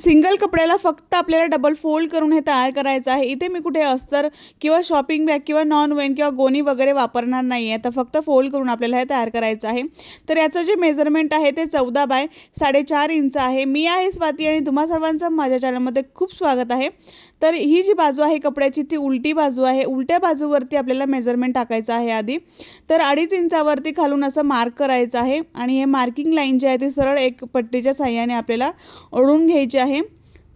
Single कपड्याला फक्त आपल्याला डबल फोल्ड करून हे तयार करायचं आहे. इथे मी कुठे अस्तर किंवा शॉपिंग बॅग किंवा नॉन वेन किंवा गोणी वगैरे वापरणार नाही आहे तर फक्त फोल्ड करून आपल्याला हे तयार करायचं आहे. तर याचं जे मेजरमेंट आहे ते चौदा बाय साडेचार इंच आहे. मी आहे स्वाती आणि तुम्हा सर्वांचं माझ्या चॅनलमध्ये खूप स्वागत आहे. तर ही जी बाजू आहे कपड्याची ती उलटी बाजू आहे. उलट्या बाजूवरती आपल्याला मेजरमेंट टाकायचं आहे आधी. तर अडीच इंचावरती खालून असं मार्क करायचं आहे. आणि हे मार्किंग लाईन जी आहे ती सरळ एक पट्टीच्या साह्याने आपल्याला ओढून घ्यायची आहे.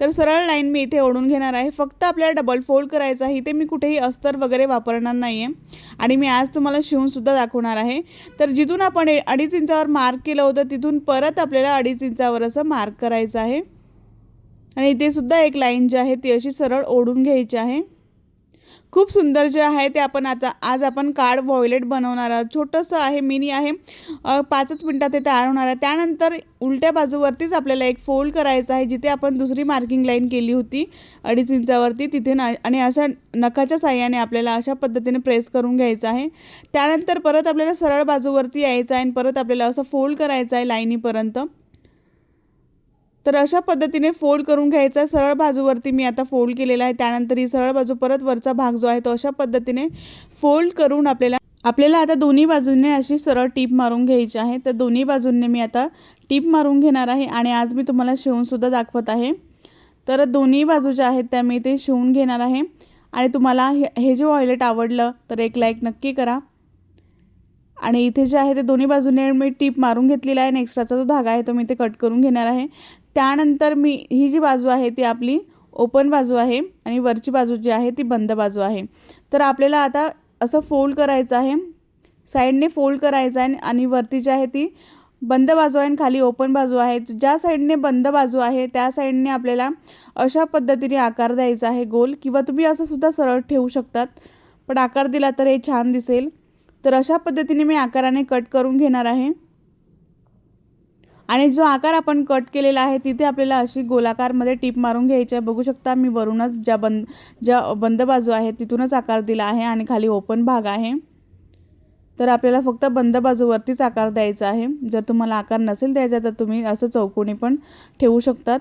तर सरळ लाईन मी इथे ओढून घेणार आहे. फक्त आपल्याला डबल फोल्ड करायचं आहे. इथे मी कुठेही अस्तर वगैरे वापरणार नाही आहे आणि मी आज तुम्हाला शिवूनसुद्धा दाखवणार आहे. तर जिथून आपण ए- अडीच इंचावर मार्क केलं होतं तिथून परत आपल्याला अडीच इंचावर असं मार्क करायचं आहे. आणि इथे सुद्धा एक लाईन जी आहे ती अशी सरळ ओढून घ्यायची आहे. खूप सुंदर जे आहे ते आपण आता आज आपण कार्ड व्हॉयलेट बनवणार आहोत. छोटंसं आहे मिनी आहे. पाचच मिनटात ते तयार होणार आहे. त्यानंतर उलट्या बाजूवरतीच आपल्याला एक फोल्ड करायचं आहे जिथे आपण दुसरी मार्किंग लाईन केली होती अडीच इंचावरती. तिथे ना आणि अशा नखाच्या साह्याने आपल्याला अशा पद्धतीने प्रेस करून घ्यायचं आहे. त्यानंतर परत आपल्याला सरळ बाजूवरती यायचं आहे आणि परत आपल्याला असं फोल्ड करायचं आहे लाईनीपर्यंत तर अशा पद्धतीने फोल्ड करून घ्यायचा. आहे. सरळ बाजूवरती मी आता फोल्ड केलेला आहे. त्यानंतर ही सरळ बाजू परत वरचा भाग जो आहे तो अशा पद्धतीने फोल्ड करून आपल्याला आपल्याला आता दोन्ही बाजूंनी अशी सरळ टीप मारून घ्यायची आहे. तर दोन्ही बाजूंनी मी आता टीप मारून घेणार आहे आणि आज मी तुम्हाला शिवूनसुद्धा दाखवत आहे. तर दोन्ही बाजू ज्या आहेत त्या मी ते शिवून घेणार आहे. आणि तुम्हाला हे हे जे ऑयलेट आवडलं तर एक लाईक नक्की करा. आणि इथे जे आहे ते दोन्ही बाजूने मी टीप मारून घेतलेला आहे आणि एक्स्ट्राचा जो धागा आहे तो मी ते कट करून घेणार आहे. त्यानंतर मी ही जी बाजू आहे ती आपली ओपन बाजू आहे आणि वरची बाजू जी आहे ती बंद बाजू आहे. तर आपल्याला आता असं फोल्ड करायचं आहे. साईडने फोल्ड करायचं आहे आणि वरती जी आहे ती बंद बाजू आहे आणि खाली ओपन बाजू आहे. ज्या साईडने बंद बाजू आहे त्या साईडने आपल्याला अशा पद्धतीने आकार द्यायचा आहे गोल किंवा तुम्ही असं सुद्धा सरळ ठेवू शकतात. पण आकार दिला तर हे छान दिसेल. तर अशा पद्धतीने मी आकाराने कट करून घेणार आहे. आणि जो आकार आपण कट केलेला आहे तिथे आपल्याला अशी गोलाकारमध्ये टीप मारून घ्यायची आहे. बघू शकता मी वरूनच ज्या बंद ज्या बंद बाजू आहे तिथूनच आकार दिला आहे आणि खाली ओपन भाग आहे. तर आपल्याला फक्त बंद बाजूवरतीच आकार द्यायचा आहे. जर तुम्हाला आकार नसेल द्यायचा तर तुम्ही असं चौकोनी पण ठेवू शकतात.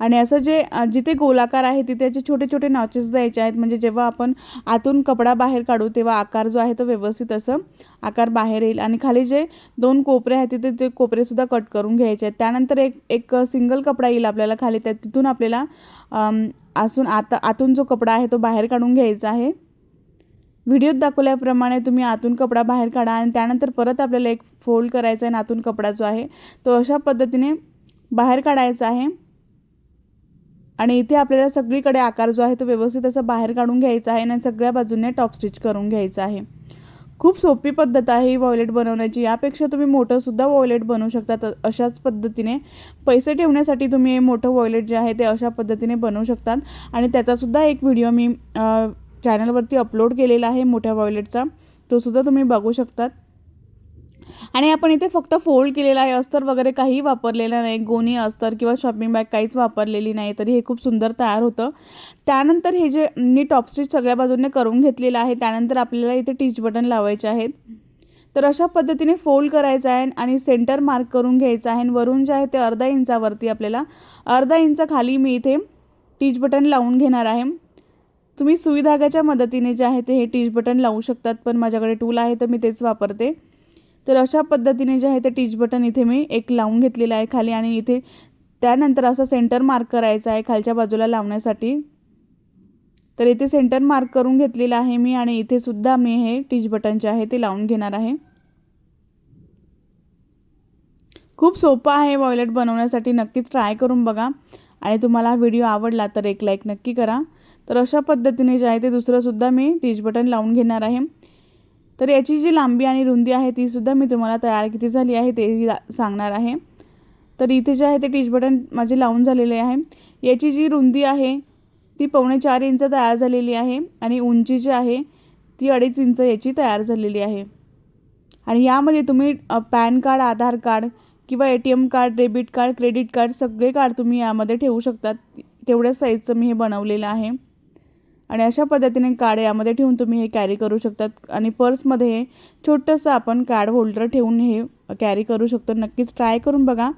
आणि असं जे जिथे गोलाकार आहे तिथे जे छोटे छोटे नॉचेस द्यायचे आहेत. म्हणजे जेव्हा आपण आतून कपडा बाहेर काढू तेव्हा आकार जो आहे तो व्यवस्थित असं आकार बाहेर येईल. आणि खाली जे दोन कोपरे आहेत तिथे ते कोपरेसुद्धा कट करून घ्यायचे आहेत. त्यानंतर एक एक सिंगल कपडा येईल आपल्याला खाली. त्या तिथून आपल्याला असून आता आत आतून जो कपडा आहे तो बाहेर काढून घ्यायचा आहे. व्हिडिओत दाखवल्याप्रमाणे तुम्ही आतून कपडा बाहेर काढा आणि त्यानंतर परत आपल्याला एक फोल्ड करायचा आहे आणि आतून कपडा जो आहे तो अशा पद्धतीने बाहेर काढायचा आहे. आणि इथे आपल्याला सगळीकडे आकार जो आहे तो व्यवस्थित असं बाहेर काढून घ्यायचा आहे आणि सगळ्या बाजूने टॉप स्टिच करून घ्यायचं आहे. खूप सोपी पद्धत आहे ही वॉयलेट बनवण्याची. यापेक्षा तुम्ही मोठंसुद्धा वॉयलेट बनवू शकता तर अशाच पद्धतीने. पैसे ठेवण्यासाठी तुम्ही हे मोठं वॉयलेट जे आहे ते अशा पद्धतीने बनवू शकतात. आणि त्याचासुद्धा एक व्हिडिओ मी चॅनलवरती अपलोड केलेला आहे मोठ्या वॉयलेटचा. तो सुद्धा तुम्ही बघू शकतात. आणि आपण इथे फक्त फोल्ड केलेला आहे अस्तर वगैरे काहीही वापरलेलं नाही गोणी अस्तर किंवा शॉपिंग बॅग काहीच वापरलेली नाही तरी हे खूप सुंदर तयार होतं. त्यानंतर हे जे मी टॉप स्टिच सगळ्या बाजूने करून घेतलेलं आहे त्यानंतर आपल्याला इथे टीच बटन लावायचे आहेत. तर अशा पद्धतीने फोल्ड करायचं आहे आणि सेंटर मार्क करून घ्यायचं आहे आणि वरून जे आहे ते अर्धा इंचावरती आपल्याला अर्धा इंच खाली मी इथे टीच बटन लावून घेणार आहे. तुम्ही सुई धाग्याच्या मदतीने जे आहे ते हे टीच बटन लावू शकतात पण माझ्याकडे टूल आहे तर मी तेच वापरते. तर अशा पद्धतीने जे आहे ते टीच बटन इथे मी एक लावून घेतलेलं आहे खाली आणि इथे त्यानंतर असं सेंटर मार्क करायचा आहे खालच्या बाजूला लावण्यासाठी. तर इथे सेंटर मार्क करून घेतलेलं आहे मी आणि इथे सुद्धा मी हे टीच बटन जे आहे ते लावून घेणार आहे. खूप सोपं आहे वॉयलेट बनवण्यासाठी नक्कीच ट्राय करून बघा. आणि तुम्हाला हा व्हिडिओ आवडला तर एक लाईक नक्की करा. तर अशा पद्धतीने जे आहे ते दुसरंसुद्धा मी टीच बटन लावून घेणार आहे. तर याची जी लांबी आणि रुंदी आहे तीसुद्धा मी तुम्हाला तयार किती झाली आहे तेही सांगणार आहे. तर इथे जे आहे ते टीच बटन माझे लावून झालेले आहे. याची जी रुंदी आहे ती पावणे चार इंच तयार झालेली आहे आणि उंची जी आहे ती अडीच इंच याची तयार झालेली आहे. आणि यामध्ये तुम्ही पॅन कार्ड आधार कार्ड किंवा A T M card debit card credit card सगळे कार्ड तुम्ही यामध्ये ठेवू शकतात. तेवढ्या साईजचं मी हे बनवलेलं आहे. आणि अशा पद्धतीने कार्ड यामध्ये ठेवून तुम्ही हे कॅरी करू शकतात आणि पर्समध्ये हे छोटंसं आपण कार्ड होल्डर ठेवून हे कॅरी करू शकतो. नक्कीच ट्राय करून बघा.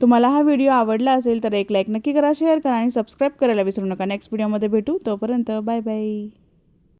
तुम्हाला हा व्हिडिओ आवडला असेल तर एक लाईक नक्की करा शेअर करा आणि सबस्क्राईब करायला विसरू नका. नेक्स्ट व्हिडिओमध्ये भेटू. तोपर्यंत बाय बाय